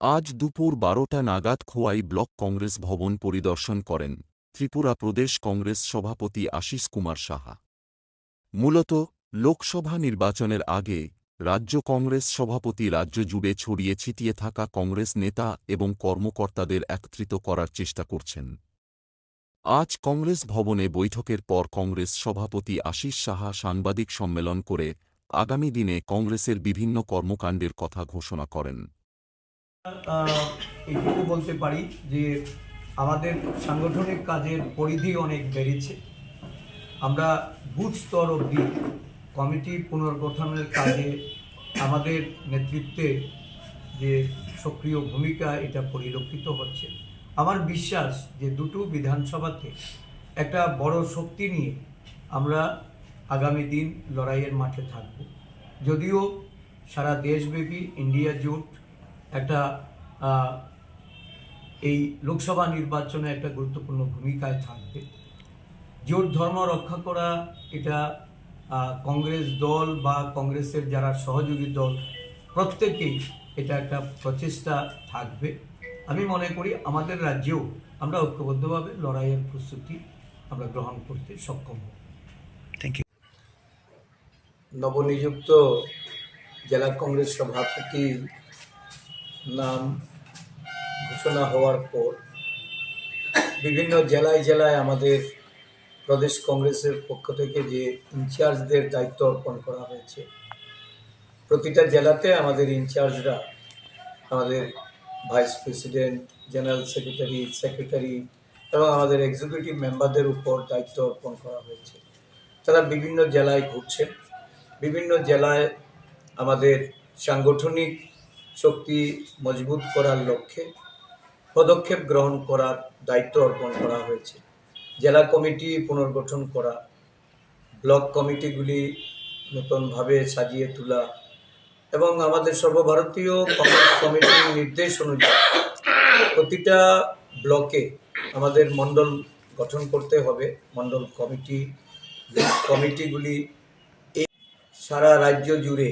আজ দুপুর বারোটা নাগাদ খোয়াই ব্লক কংগ্রেস ভবন পরিদর্শন করেন ত্রিপুরা প্রদেশ কংগ্রেস সভাপতি আশিস কুমার সাহা। মূলত লোকসভা নির্বাচনের আগে রাজ্য কংগ্রেস সভাপতি রাজ্য জুড়ে ছড়িয়ে ছিটিয়ে থাকা কংগ্রেস নেতা এবং কর্মকর্তাদের একত্রিত করার চেষ্টা করছেন। আজ কংগ্রেস ভবনে বৈঠকের পর কংগ্রেস সভাপতি আশিস সাহা সাংবাদিক সম্মেলন করে আগামী দিনে কংগ্রেসের বিভিন্ন কর্মকাণ্ডের কথা ঘোষণা করেন। এইটুকু বলতে পারি যে আমাদের সাংগঠনিক কাজের পরিধি অনেক বেড়েছে। আমরা বুথ স্তর অবধি কমিটি পুনর্গঠনের কাজে আমাদের নেতৃত্বে যে সক্রিয় ভূমিকা এটা পরিলক্ষিত হচ্ছে। আমার বিশ্বাস যে দুটো বিধানসভাতে একটা বড় শক্তি নিয়ে আমরা আগামী দিন লড়াইয়ের মাঠে থাকব। যদিও সারা দেশব্যাপী ইন্ডিয়া জোট একটা এই লোকসভা নির্বাচনে একটা গুরুত্বপূর্ণ ভূমিকায় থাকবে। জোট ধর্ম রক্ষা করা এটা কংগ্রেস দল বা কংগ্রেসের যারা সহযোগী দল প্রত্যেকেই এটা একটা প্রচেষ্টা থাকবে। আমি মনে করি আমাদের রাজ্যেও আমরা ঐক্যবদ্ধভাবে লড়াইয়ের প্রস্তুতি আমরা গ্রহণ করতে সক্ষম হব। থ্যাংক ইউ নবনিযুক্ত জেলা কংগ্রেস সভাপতি নাম ঘোষণা হওয়ার পর বিভিন্ন জেলায় জেলায় আমাদের প্রদেশ কংগ্রেসের পক্ষ থেকে যে ইনচার্জদের দায়িত্ব অর্পণ করা হয়েছে, প্রতিটা জেলাতে আমাদের ইনচার্জরা আমাদের vice president, general secretary secretary এবং আমাদের এক্সিকিউটিভ মেম্বারদের উপর দায়িত্ব অর্পণ করা হয়েছে। তারা বিভিন্ন জেলায় ঘুরছেন। বিভিন্ন জেলায় আমাদের সাংগঠনিক শক্তি মজবুত করার লক্ষ্যে পদক্ষেপ গ্রহণ করার দায়িত্ব অর্পণ করা হয়েছে। জেলা কমিটি পুনর্গঠন করা, ব্লক কমিটিগুলি নতুনভাবে সাজিয়ে তোলা এবং আমাদের সর্বভারতীয় কংগ্রেস কমিটির নির্দেশ অনুযায়ী প্রতিটা ব্লকে আমাদের মণ্ডল গঠন করতে হবে। মণ্ডল কমিটি কমিটিগুলি এই সারা রাজ্য জুড়ে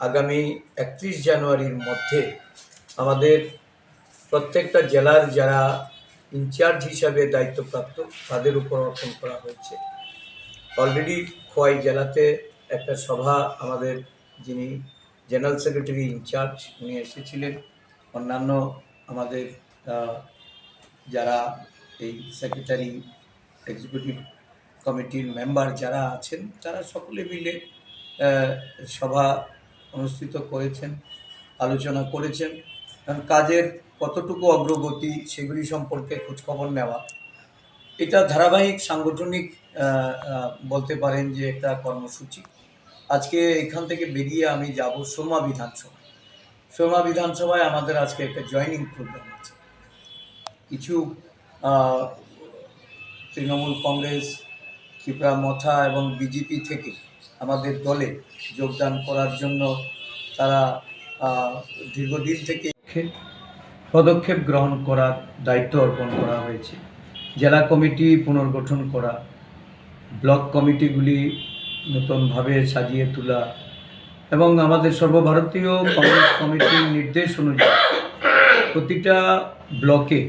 আগামী একত্রিশ জানুয়ারির মধ্যে আমাদের প্রত্যেকটা জেলার যারা ইনচার্জ হিসাবে দায়িত্বপ্রাপ্ত, তাদের উপর অর্পণ করা হয়েছে। অলরেডি খোয়াই জেলাতে একটা সভা আমাদের যিনি জেনারেল সেক্রেটারি ইনচার্জ উনি এসেছিলেন। অন্যান্য আমাদের যারা এই সেক্রেটারি এক্সিকিউটিভ কমিটির মেম্বার যারা আছেন, তারা সকলে মিলে সভা অনুষ্ঠিত করেছেন, আলোচনা করেছেন। কাজের কতটুকু অগ্রগতি সেগুলি সম্পর্কে খোঁজখবর নেওয়া। এটা ধারাবাহিক, সাংগঠনিক বলতে পারেন যে একটা কর্মসূচি। আজকে এখান থেকে বেরিয়ে আমি যাব সোমা বিধানসভা সোমা বিধানসভায় আমাদের আজকে একটা জয়নিং প্রোগ্রাম আছে। কিছু তৃণমূল কংগ্রেস ত্রিপুরা মথা এবং বিজেপি থেকে আমাদের দলে যোগদান করার জন্য তারা দীর্ঘদিন থেকে পদক্ষেপ গ্রহণ করার দায়িত্ব অর্পণ করা হয়েছে। জেলা কমিটি পুনর্গঠন করা, ব্লক কমিটিগুলি নতুনভাবে সাজিয়ে তোলা এবং আমাদের সর্বভারতীয় কংগ্রেস কমিটির নির্দেশ অনুযায়ী প্রতিটা ব্লকে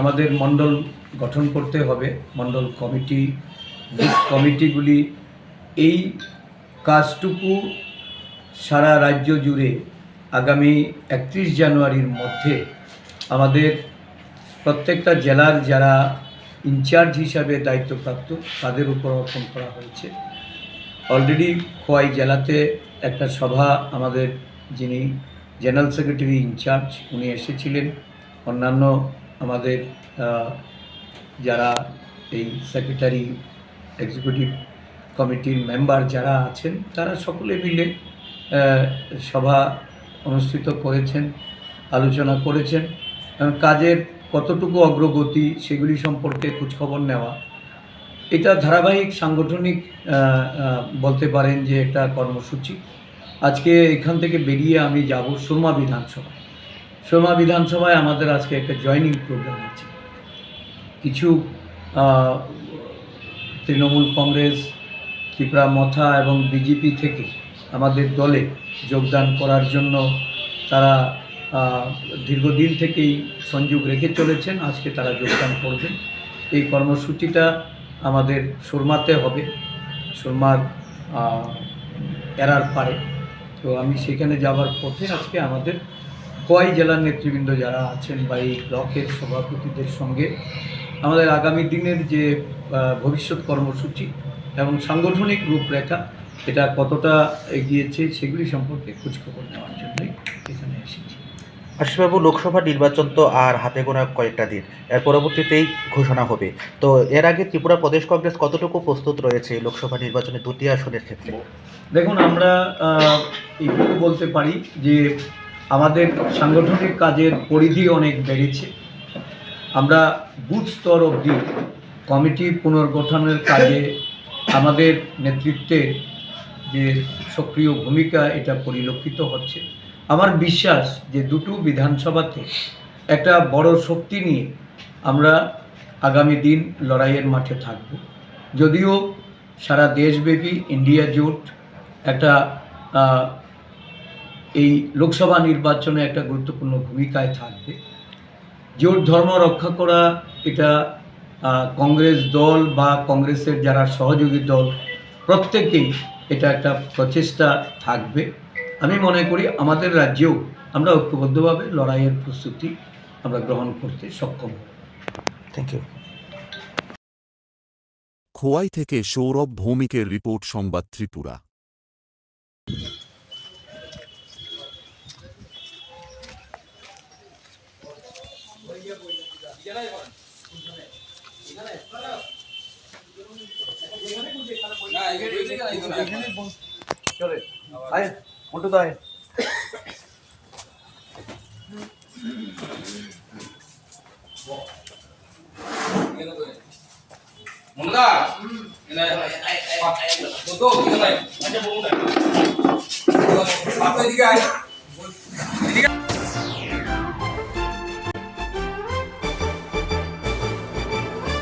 আমাদের মণ্ডল গঠন করতে হবে। মণ্ডল কমিটি কমিটিগুলি এই কাজটুকু সারা রাজ্য জুড়ে আগামী একত্রিশ জানুয়ারির মধ্যে আমাদের প্রত্যেকটা জেলার যারা ইনচার্জ হিসাবে দায়িত্বপ্রাপ্ত, তাদের উপর অর্পণ করা হয়েছে। অলরেডি খোয়াই জেলাতে একটা সভা আমাদের যিনি জেনারেল সেক্রেটারি ইনচার্জ, উনি এসেছিলেন। অন্যান্য আমাদের যারা এই সেক্রেটারি এক্সিকিউটিভ কমিটির মেম্বার যারা আছেন, তারা সকলে মিলে সভা অনুষ্ঠিত করেছেন, আলোচনা করেছেন। কাজের কতটুকু অগ্রগতি সেগুলি সম্পর্কে খোঁজখবর নেওয়া, এটা ধারাবাহিক সাংগঠনিক বলতে পারেন যে একটা কর্মসূচি। আজকে এখান থেকে বেরিয়ে আমি যাব সুরমা বিধানসভায়। সুরমা বিধানসভায় আমাদের আজকে একটা জয়নিং প্রোগ্রাম আছে। কিছু তৃণমূল কংগ্রেস, ত্রিপুরা মথা এবং বিজেপি থেকে আমাদের দলে যোগদান করার জন্য তারা দীর্ঘদিন থেকেই সংযোগ রেখে চলেছেন। আজকে তারা যোগদান করবেন। এই কর্মসূচিটা আমাদের সুরমাতে হবে। সুরমার এরার পারে। তো আমি সেখানে যাওয়ার পথে আজকে আমাদের কয় জেলার নেতৃবৃন্দ যারা আছেন বা এই ব্লকের সভাপতিদের সঙ্গে আমাদের আগামী দিনের যে ভবিষ্যৎ কর্মসূচি এবং সাংগঠনিক রূপরেখা এটা কতটা এগিয়েছে সেগুলি সম্পর্কে খোঁজখবর নেওয়ার জন্যই এখানে এসেছি। আশিসবাবু লোকসভা নির্বাচন তো আর হাতে গোনা কয়েকটা দিন। এর পরবর্তীতেই ঘোষণা হবে। তো এর আগে ত্রিপুরা প্রদেশ কংগ্রেস কতটুকু প্রস্তুত রয়েছে লোকসভা নির্বাচনে দুটি আসনের ক্ষেত্রে? দেখুন আমরা এইটুকু বলতে পারি যে আমাদের সাংগঠনিক কাজের পরিধি অনেক বেড়েছে। আমরা বুথ স্তর অবধি কমিটি পুনর্গঠনের কাজে আমাদের নেতৃত্বে যে সক্রিয় ভূমিকা এটা পরিলক্ষিত হচ্ছে। আমার বিশ্বাস যে দুটো বিধানসভাতে একটা বড় শক্তি নিয়ে আমরা আগামী দিন লড়াইয়ের মাঠে থাকব। যদিও সারা দেশব্যাপী ইন্ডিয়া জোট একটা এই লোকসভা নির্বাচনে একটা গুরুত্বপূর্ণ ভূমিকায় থাকবে। জোট ধর্ম রক্ষা করা এটা আহ, কংগ্রেস দল বা কংগ্রেসের যারা সহযোগী দল প্রত্যেকেই এটা একটা প্রচেষ্টা থাকবে। আমি মনে করি আমাদের রাজ্যেও আমরা ঐক্যবদ্ধভাবে লড়াইয়ের প্রস্তুতি আমরা গ্রহণ করতে সক্ষম। থ্যাংক ইউ খোয়াই থেকে সৌরভ ভৌমিকের রিপোর্ট সংবাদ ত্রিপুরা। চলে। আয় মোটু তো আয় মুন্না এনে কত আচ্ছা বলুন পাতা এদিকে আয়।